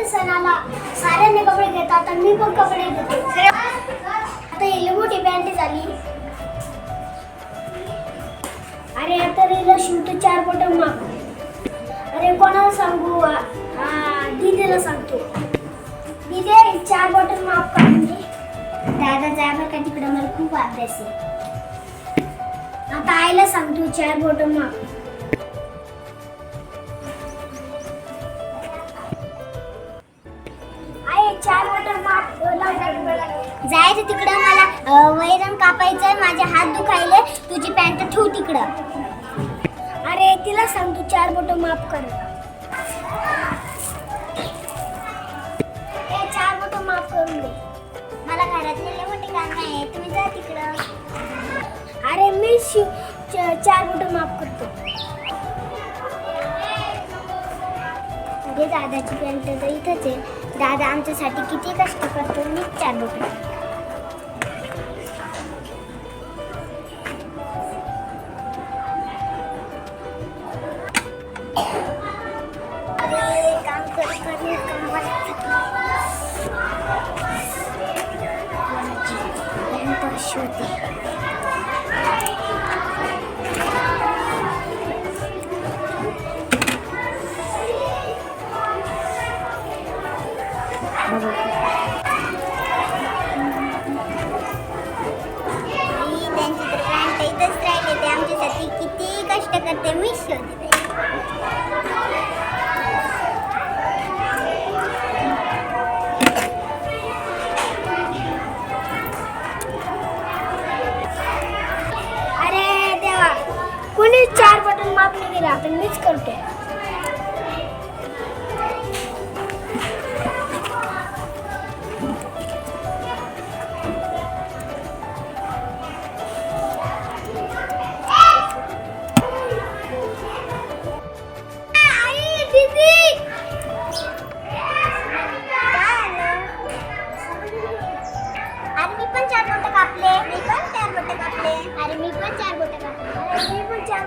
सणाला साऱ्यांनी कपडे घेतात आणि मी पण कपडे घेतो. आता ही मोठी पॅन्ट झाली. अरे आता रेला शिवतो चार बटन माग. अरे कोणाला सांगू? दीदीला सांगतो. दीदी चार बटन माफ काढून दे दादा बरं का तिकडं मला खूप अभ्यास आहे. आता आईला सांगतो चार बटन माफ चार बटन माप जायचं तिकडं मला वैरण कापायचं माझे हात दुखायले तुझी पॅन्ट ठेव तिकडं. अरे तिला सांग तू चार बोट माफ कर. चार बोट माफ करून दे. मला घरातले लय मोठे काम आहे तुम्ही जा तिकडं. अरे मी शिव च- चार बोट माफ करतो. अरे दादाची पॅन्ट तर इथंच आहे. दादा आमच्यासाठी किती कष्ट करतो मी चार बोट अरे कोणी चार बटन माप नाही दिला आपण मीच करते बोट कापले अरे मी पण चार